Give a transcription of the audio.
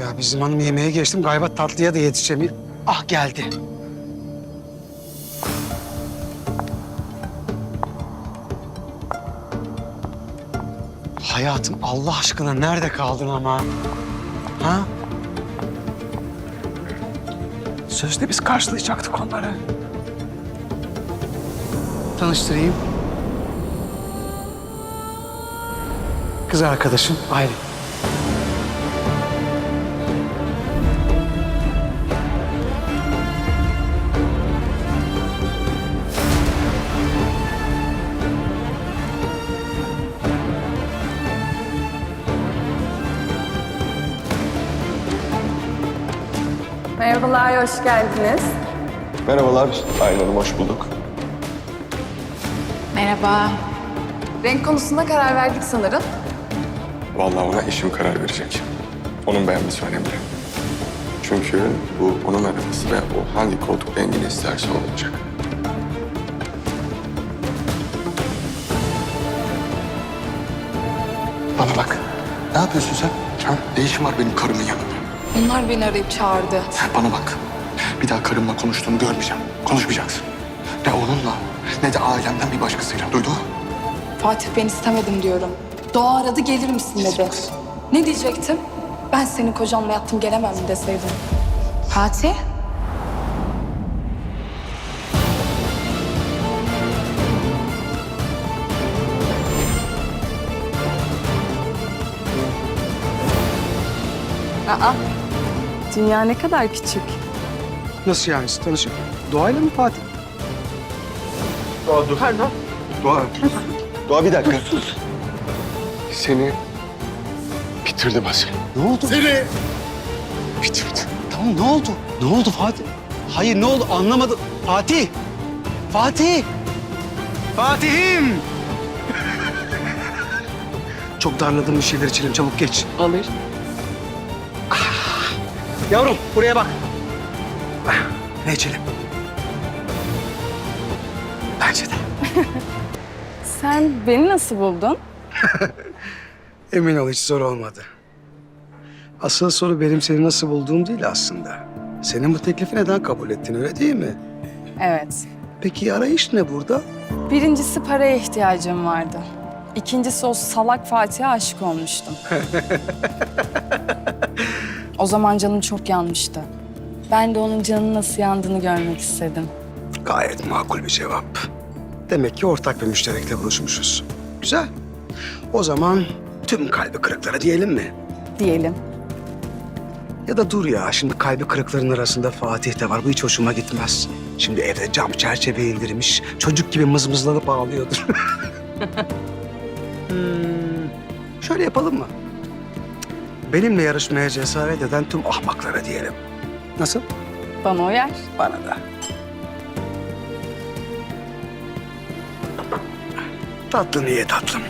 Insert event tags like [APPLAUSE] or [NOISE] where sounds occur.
Ya bizim hanım yemeğe geçtim. Galiba tatlıya da yetişemiyor. Ah geldi. Hayatım Allah aşkına nerede kaldın ama? Ha? Sözde biz karşılayacaktık onları. Tanıştırayım. Kız arkadaşım Aylin. Merhabalar, hoş geldiniz. Merhabalar, Aylin Hanım hoş bulduk. Merhaba. Renk konusunda karar verdik sanırım. Vallahi ona eşim karar verecek. Onun beğenmesi önemli. Çünkü bu onun arabası ve o hangi koltuk rengini isterse o olacak. Bana bak. Ne yapıyorsun sen? Ha? Ne işin var benim karımın yanında? Onlar beni arayıp çağırdı. Bana bak. Bir daha karımla konuştuğunu görmeyeceğim. Konuşmayacaksın. Ne onunla ne de ailemden bir başkasıyla. Duydu? Fatih ben istemedim diyorum. Doğa aradı gelir misin dedi. Ne diyecektim? Ben senin kocanla yattım gelemem mi deseydim. Fatih? Aa, dünya ne kadar küçük. Nasıl yani siz tanışıp? Doğayla mı Fatih? Doğa dur. Pardon. Doğa. Doğa bir dakika. Seni bitirdi Basri. Ne oldu? Seni bitirdi. Tamam ne oldu? Ne oldu Fatih? Hayır ne oldu anlamadım. Fatih! Fatih! Fatih'im! Çok darladım bir şeyler içelim çabuk geç. Alır. Yavrum buraya bak. Ne içelim? Bence de. [LAUGHS] Sen beni nasıl buldun? [LAUGHS] Emin ol hiç zor olmadı. Asıl soru benim seni nasıl bulduğum değil aslında. Senin bu teklifi neden kabul ettin öyle değil mi? Evet. Peki arayış ne burada? Birincisi paraya ihtiyacım vardı. İkincisi o salak Fatih'e aşık olmuştum. [LAUGHS] o zaman canım çok yanmıştı. Ben de onun canının nasıl yandığını görmek istedim. Gayet makul bir cevap. Demek ki ortak bir müşterekte buluşmuşuz. Güzel. O zaman tüm kalbi kırıklara diyelim mi? Diyelim. Ya da dur ya, şimdi kalbi kırıkların arasında Fatih de var. Bu hiç hoşuma gitmez. Şimdi evde cam çerçeve indirmiş, çocuk gibi mızmızlanıp ağlıyordur. [LAUGHS] hmm, şöyle yapalım mı? Benimle yarışmaya cesaret eden tüm ahmaklara diyelim. Nasıl? Bana uyar. Bana da. Tatlı niye tatlım?